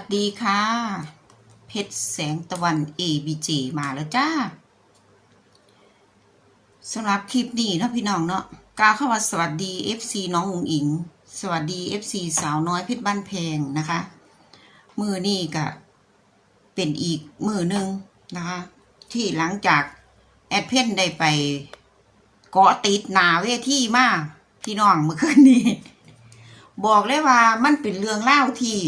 วัสดีค่ะ เพชรแสงตะวัน ABG มาแล้วจ้าสำหรับคลิปนี้นะพี่น้องเนาะกาเข้ามาสวัสดี FC น้องอุ๋งอิง สวัสดี FC สาวน้อยเพชรบ้านแพงนะคะ มือนี่ก็เป็นอีกมือหนึ่งนะคะ ที่หลังจากแอดเพนได้ไปเกาะติดหนาเวทีมากพี่น้องเมื่อคืนนี้ บอกเลยว่ามันเป็นเรื่องเล่าที่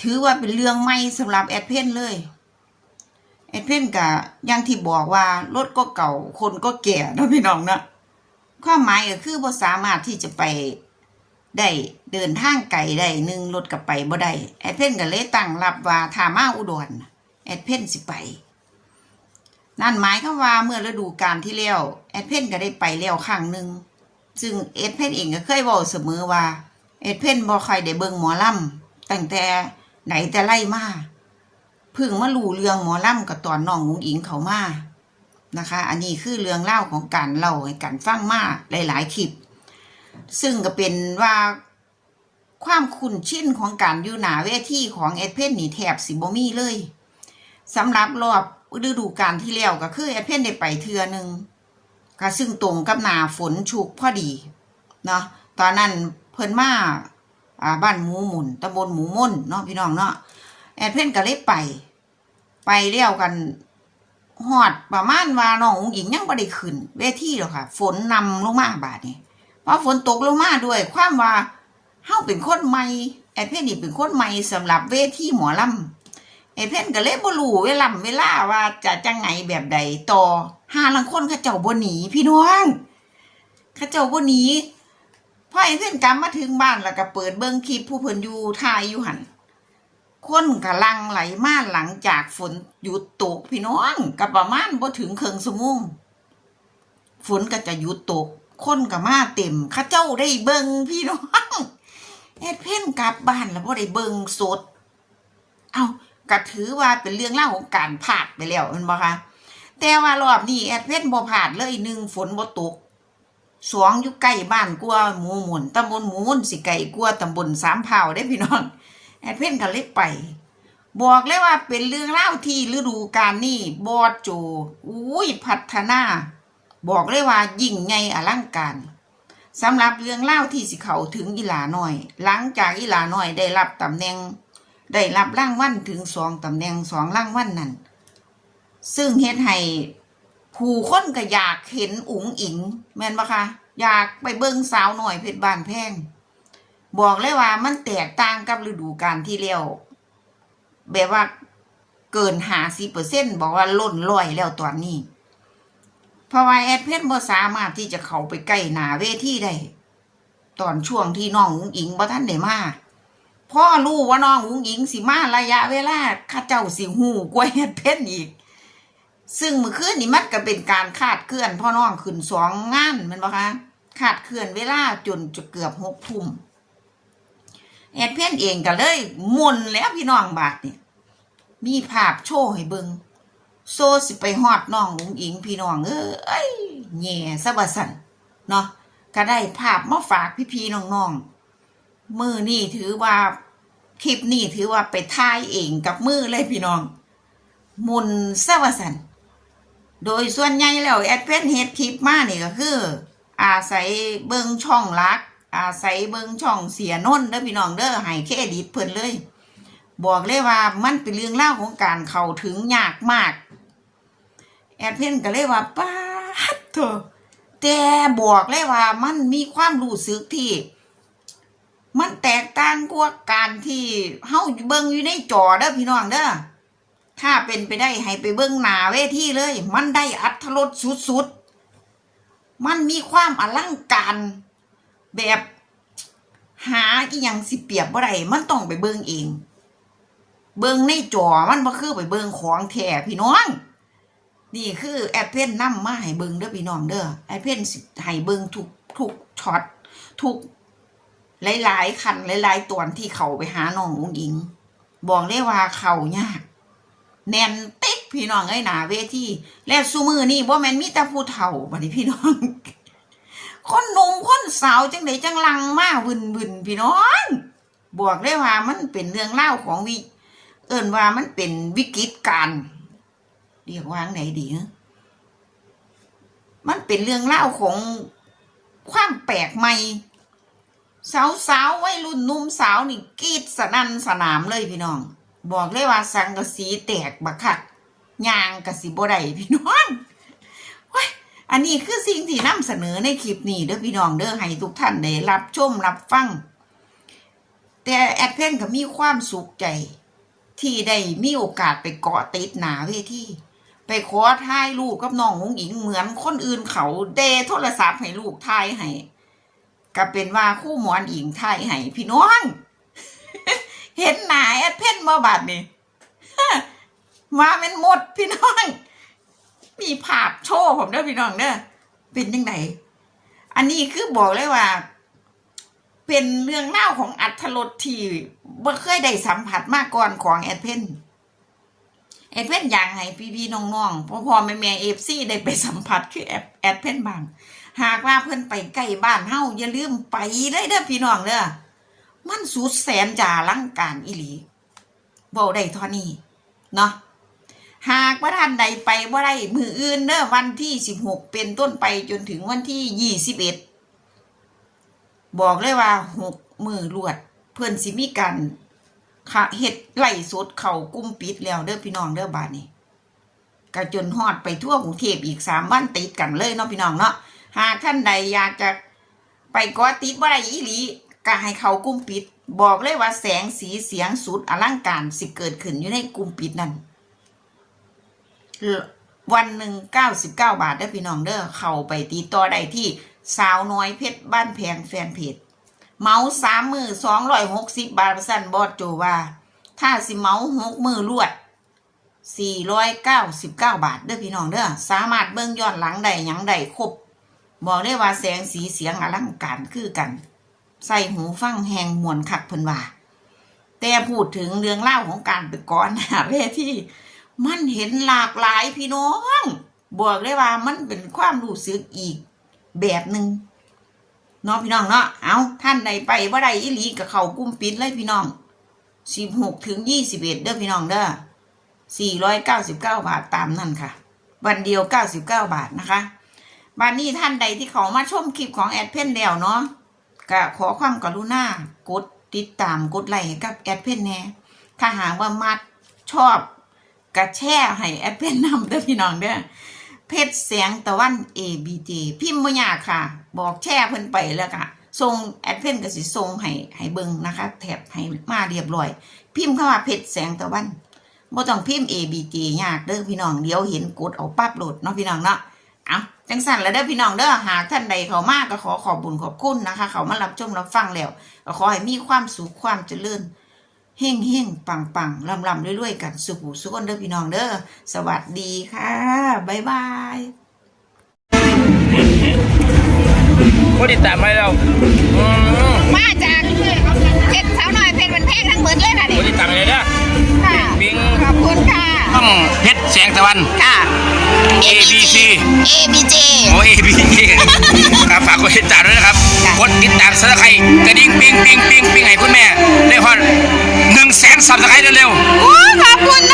ถือว่าเป็นเรื่องใหม่สำหรับแอดเพนเลยแอดเพนกะยังที่บอกว่ารถก็เก่าคนก็แก่นะพี่น้องนะความหมายก็คือบ่สามารถที่จะไปได้เดินทางไกลได้หนึ่งรถกับไปบ่ได้แอดเพนก็เลยตั้งรับว่าถามาอุดรแอดเพนสิไปนั่นหมายความว่าเมื่อฤดูกาลที่แล้วแอดเพนก็ได้ไปแล้วครั้งหนึ่งซึ่งเอดเพนเองก็เคยบอกเสมอว่าเอดเพนบ่ค่อยได้เบิ่งหมอลำตั้งแต่ ไหนแต่ไล่มาพิ่งมารู้เรื่องหมอล่ำกับตอนน้องงุงอิงเขามานะคะ อันนี้คือเรื่องเล่าของการเล่าให้กันฟังมาหลายๆคลิป ซึ่งก็เป็นว่าความคุ้นชินของการอยู่หนาเวทีของเอ็ดเพนนี่แทบสิบมีเลยสำหรับรอบฤดูกาลที่แล้วก็คือเอ็ดเพนได้ไปเทือหนึ่งก็ซึ่งตรงกับหนาฝนชุกพอดีเนาะตอนนั้นเพิ่นมา อ่าบ้านหมูหมุนตำบลหมูม่นเนาะพี่น้องเนาะแอดเพิ่นก็เลยไป ไปเลี้ยวกันหอดประมาณว่าน้ององหญิงยังบ่ได้ขึ้น เวทีหรอกค่ะ ฝนนำลงมาบาดนี้เพราะฝนตกลงมาด้วย ความว่าเฮาเป็นคนใหม่แอดเพิ่นนี่เป็นคนใหม่สำหรับเวทีหมอลำไอ้เพ่นก็เลยบ่รู้เวลาเวลาว่าจะจังไงแบบใดต่อหาลังคนเขาเจ้าบ่หนีพี่น้องเขาเจ้าบ่หนี พอไอ้เพ่นกลับมาถึงบ้านแล้วก็เปิดเบิ่งคลิปผู้เพิ่นอยู่ทายอยู่หันคนกำลังไหลมาหลังจากฝนหยุดตกพี่น้องก็ประมาณบ่ถึงเครึ่งชั่วโมงฝนก็จะหยุดตก คนก็มาเต็มข้าเจ้าได้เบิ่งพี่น้องแอดเพ่นกลับบ้านแล้วบ่ได้เบิ่งสด เอาก็ถือว่าเป็นเรื่องเล่าของการผาดไปแล้วมันบ่คะแต่ว่ารอบนี้แอดเพชรบ่ผาดเลยหนึ่งฝนบ่ตก สองอยู่ใกล้บ้านกว่าหมูหมุนตำบลหมูหมุนสิไก่กว่าตำบลสามเผาได้พี่น้องแอดเพชรก็เลยไป บอกเลยว่าเป็นเรื่องเล่าที่ฤดูกาลนี้บอดโจอุ้ยพัฒนา บอกเลยว่ายิ่งใหญ่อลังการสำหรับเรื่องเล่าที่สิเขาถึงอีหลาน้อย หลังจากอีหลาน้อยได้รับตำแหน่ง ได้รับร่างวัลถึงสองตำแหน่งสองร่างวัลนั่นซึ่งเฮ็ดให ผู้คนก็อยากเห็นอุ๋งอิง แม่นปะคะอยากไปเบิ่งสาวหน่อยเพชรบานแพง บอกเลยว่ามันแตกต่างกับฤดูกาลที่แล้วแบบว่าเกินหาสิเปอร์เซ็นบอกว่าล้นลอยแล้วตอนนี้ เพราะว่าแอดเพชรบ่สามารถที่จะเข้าไปใกล้หนาเวทีได้ตอนช่วงที่น้องอุ๋งอิงบ่ทันได้มาพ่อรู้ว่าน้องอุ้งอิงสิมาระยะเวลาข้าเจ้าสิหูกว่าเฮ็ดเพชรอีก ซึ่งเมื่อคืนนี้มันก็เป็นการคาดเคลื่อนพ่อน้องขึ้นสองงานมันบ่คะคาดเคลื่อนเวลาจนจะเกือบหกทุ่มแอดเพี้ยนเองก็เลยมุนแล้วพี่น้องบาทนี่มีภาพโชว์ให้เบิงโซสิไปฮอดน้องอุ้งอิงพี่น้องเอ้ยแง่ซะบ่สั่นเนาะก็ได้ภาพมาฝากพี่ๆน้องๆมือนี่ถือว่าคลิปนี่ถือว่าไปถ่ายเองกับมือเลยพี่น้อง มุนซะว่าสัน โดยส่วนใหญ่แล้วแอดเพนเฮดคลิปมานี่ก็คือ อาศัยเบิงช่องลัก อาศัยเบิงช่องเสียน้นเด้อพี่น้องเด้อให้เครดิตเพิ่นเลย บอกเลยว่ามันเป็นเรื่องเล่าของการเข้าถึงยากมาก แอดเพนก็เลยว่าป้าเถอะแต่บอกเลยว่ามันมีความรู้สึกที่ มันแตกต่างกว่าการที่เฮาเบิ่งอยู่ในจอเด้อพี่น้องเด้อ ถ้าเป็นไปได้ให้ไปเบิ่งหน้าเวทีเลย มันได้อัธรสสุดๆ มันมีความอลังการแบบหาอีหยังสิเปรียบบ่ได้มันต้องไปเบิ่งเอง เบิ่งในจอมันบ่คือไปเบิ่งของแท้พี่น้อง นี่คือแอดเพนนำมาให้เบิ่งเด้อพี่น้องเด้อแอดเพนสิให้เบิ่งทุกทุกช็อตทุกหลายๆคันหลายๆตอนที่เขาไปหาน้องอุ้งอิง บอกเลยว่าเขายาก แน่นติ๊กพี่น้องเอ้ยหนาเวทีแล้วซูมือนี่บ่แมนมีแต่ผู้เฒ่าบัดนี้พี่น้อง คนหนุ่มคนสาวจังไดจังลังมากบึนบึนพี่น้องบอกได้ว่ามันเป็นเรื่องเล่าของวิ เอิ้นว่ามันเป็นวิกฤตการเรียกว่าไหนดีฮะมันเป็นเรื่องเล่าของความแปลกใหม่สาวสาวๆวัยรุ่นหนุ่มสาวนี่กรีดสนั่นสนามเลยพี่น้อง บอกเลยว่าสังกะสีแตกบักคักยางกะสีบ่ได้พี่น้องเฮ้ยอันนี้คือสิ่งที่นำเสนอในคลิปนี้เด้อพี่น้องเด้อให้ทุกท่านได้รับชมรับฟัง แต่แอดเพนก็มีความสุขใจ ที่ได้มีโอกาสไปเกาะติดหนาเวทีไปขอถ่ายรูปกับน้องหงอิงเหมือนคนอื่นเขาเดโทรศัพท์ให้ลูกถ่ายให้ก็เป็นว่าคู่หมอนอิงถ่ายให้พี่น้อง เห็นหนาแอดเพนมาบัดนี่มาเป็นหมดพี่น้อง มีภาพโชว์ผมเด้อพี่น้องเด้อเป็นยังไงอันนี้คือบอกเลยว่า เป็นเรื่องเล่าของอัธรสที่บ่เคยได้สัมผัสมาก่อนของแอดเพนแอดเพนอยากให้พี่ๆน้องๆพ่อพ่อแม่แม่เอฟซีได้ไปสัมผัสคือแอดแอดเพนบาง หากว่าเพิ่อนไปใกล้บ้านเฮาอย่าลืมไปเลยเด้อพี่น้องเด้อ มันสุดแสนจะอลังการอีหลีเว้าได้ท่านี้เนาะหากว่าท่านใดไปบ่าได้มืออื่นเด้อวันที่สิบหกเป็นต้นไปจนถึงวันที่ยี่สิบเอ็ดบอกเลยว่าหกมือรวด เพื่อนสิมีการค่ะเฮ็ดไล่สดเข่ากุ้มปิดแล้วเด้อพี่น้องเด้อบาดนี้ก็จนฮอดไปทั่วกรุงเทพอีกสามวันติดกันเลยเนาะพี่น้องเนาะหากท่านใดอยากจะไปกอติดบ่าได้อีหลี ก็ให้เขากุ้มปิด บอกเลยว่าแสงสีเสียงสุดอลังการสิเกิดขึ้นอยู่ในกุ้มปิดนั่นวันหนึ่งเก้าสิบเก้าบาทได้อพี่น้องเด้อเข้าไปติดต่อได้ที่สาวน้อยเพชรบ้านแพงแฟนเพจเมาสามมือสองร้อยหกสิบบาทสั้นบอดโจว่า ถ้าสิเมาหกมือลวดสี่ร้อยเก้าสิบเก้าบาทเด้อพี่น้องเด้อสามารถเบิ่งย้อนหลังได้ยังได้ครบบอกได้ว่าแสงสีเสียงอลังการคือกัน ใส่หูฟังแหงมวนคักเพิ่นว่า แต่พูดถึงเรื่องเล่าของการไปก่อนหน้าเวทีมันเห็นหลากหลายพี่น้อง บอกได้ว่ามันเป็นความรู้สึกอีกแบบหนึ่งเนาะพี่น้องเนาะเอาท่านใดไปว่าใดอีหลีกับเขากุ้มปิดเลยพี่น้องสิบหกถึงยี่สิบเอ็ดเด้อพี่น้องเด้อสี่ร้อยเก้าสิบเก้าบาทตามนั่นค่ะ วันเดียวเก้าสิบเก้าบาทนะคะบันนี้ท่านใดที่เขามาชมคลิปของแอดเพนแล้วเนาะ ก็ขอความกรุณากดติดตามกดไลค์กับแอดเพนแน่ถ้าหากว่ามัดชอบกระแช่ให้แอดเพนนำเด้อพี่น้องเด้อเพชรแสงตะวัน ABJ พิมพ์บ่ยากค่ะ บอกแช่เพิ่นไปแล้วค่ะส่งแอดเพนก็สิส่งให้ให้เบิ่งนะคะ แถบให้มาเรียบร้อย พิมพ์เข้ามาเพชรแสงตะวันบ่ต้องพิมพ์ ABJ ยากเด้อพี่น้องเดี๋ยวเห็นกดเอาปั๊บโหลดเนาะพี่น้องเนาะ เอาจังสั่นแล้วเด้อพี่น้องเด้อหากท่านใดเขามาก็ขอขอบบุญขอบคุณนะคะ เขามารับชมรับฟังแล้วก็ขอให้มีความสุขความเจริญเฮ่งเฮ่งปังปังลำลำเรื่อยๆกันสุขหูสุขคนเด้อพี่น้องเด้อสวัสดีค่ะบ๊ายบายผู้ติดตามให้เราอืมมาจากเพชรสาวน้อยเพชรมันแพงทั้งหมดเลยค่ะดิผู้ติดตามเลยนะค่ะบิงขอบคุณค่ะช่องเพชรแสงตะวันค่ะ ABC ABJ โอ้ ABC ครับฝากกดติดตามด้วยนะครับกดติดตามสับสไครต์กระดิ่งปิ้งปิ้งปิ้งปิ้งให้คุณแม่ได้ฮอดหนึ่งแสนสับสไครต์เร็วโอ้ขอบคุณนะคะๆ